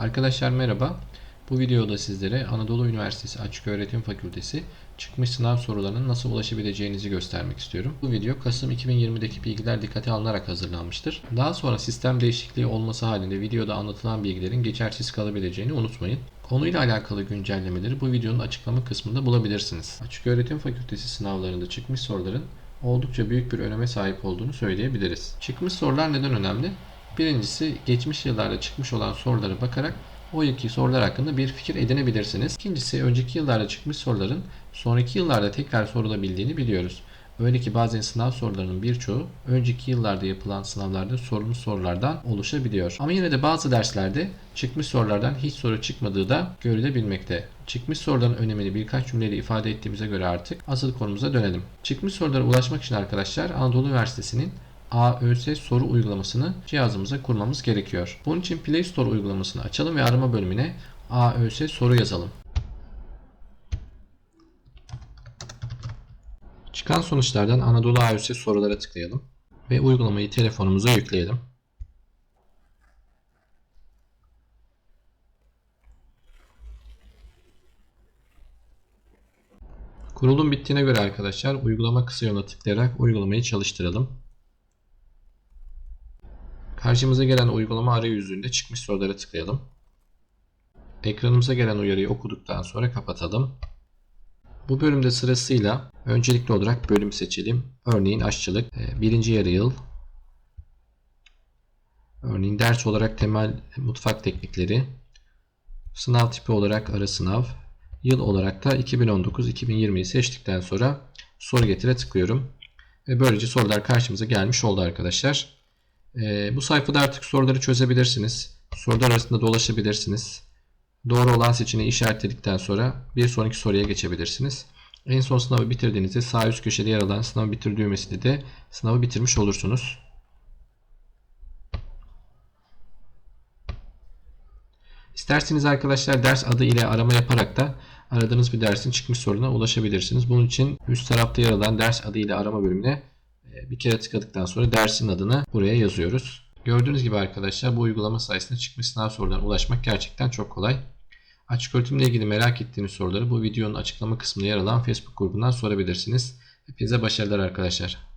Arkadaşlar merhaba. Bu videoda sizlere Anadolu Üniversitesi Açıköğretim Fakültesi çıkmış sınav sorularının nasıl ulaşabileceğinizi göstermek istiyorum. Bu video Kasım 2020'deki bilgiler dikkate alınarak hazırlanmıştır. Daha sonra sistem değişikliği olması halinde videoda anlatılan bilgilerin geçersiz kalabileceğini unutmayın. Konuyla alakalı güncellemeleri bu videonun açıklama kısmında bulabilirsiniz. Açıköğretim Fakültesi sınavlarında çıkmış soruların oldukça büyük bir öneme sahip olduğunu söyleyebiliriz. Çıkmış sorular neden önemli? Birincisi geçmiş yıllarda çıkmış olan sorulara bakarak o yılki sorular hakkında bir fikir edinebilirsiniz. İkincisi önceki yıllarda çıkmış soruların sonraki yıllarda tekrar sorulabildiğini biliyoruz. Öyle ki bazen sınav sorularının birçoğu önceki yıllarda yapılan sınavlarda sorulmuş sorulardan oluşabiliyor. Ama yine de bazı derslerde çıkmış sorulardan hiç soru çıkmadığı da görülebilmekte. Çıkmış soruların önemini birkaç cümleyle ifade ettiğimize göre artık asıl konumuza dönelim. Çıkmış sorulara ulaşmak için arkadaşlar Anadolu Üniversitesi'nin AÖS soru uygulamasını cihazımıza kurmamız gerekiyor. Bunun için Play Store uygulamasını açalım ve arama bölümüne AÖS soru yazalım. Çıkan sonuçlardan Anadolu AÖS sorulara tıklayalım ve uygulamayı telefonumuza yükleyelim. Kurulum bittiğine göre arkadaşlar uygulama kısa yoluna tıklayarak uygulamayı çalıştıralım. Karşımıza gelen uygulama arayüzünde çıkmış sorulara tıklayalım. Ekranımıza gelen uyarıyı okuduktan sonra kapatalım. Bu bölümde sırasıyla öncelikli olarak bölüm seçelim. Örneğin aşçılık, e, birinci yarı yıl. Örneğin ders olarak temel mutfak teknikleri. Sınav tipi olarak ara sınav. Yıl olarak da 2019-2020'yi seçtikten sonra soru getire tıklıyorum. Ve böylece sorular karşımıza gelmiş oldu arkadaşlar. Ee, bu sayfada artık soruları çözebilirsiniz. Sorular arasında dolaşabilirsiniz. Doğru olan seçeneği işaretledikten sonra bir sonraki soruya geçebilirsiniz. En son sınavı bitirdiğinizde sağ üst köşede yer alan sınavı bitir düğmesiyle de sınavı bitirmiş olursunuz. İsterseniz arkadaşlar ders adı ile arama yaparak da aradığınız bir dersin çıkmış soruna ulaşabilirsiniz. Bunun için üst tarafta yer alan ders adı ile arama bölümüne bir kere tıkladıktan sonra dersin adını buraya yazıyoruz. Gördüğünüz gibi arkadaşlar bu uygulama sayesinde çıkmış sınav sorularına ulaşmak gerçekten çok kolay. Açık öğretimle ilgili merak ettiğiniz soruları bu videonun açıklama kısmında yer alan Facebook grubundan sorabilirsiniz. Hepinize başarılar arkadaşlar.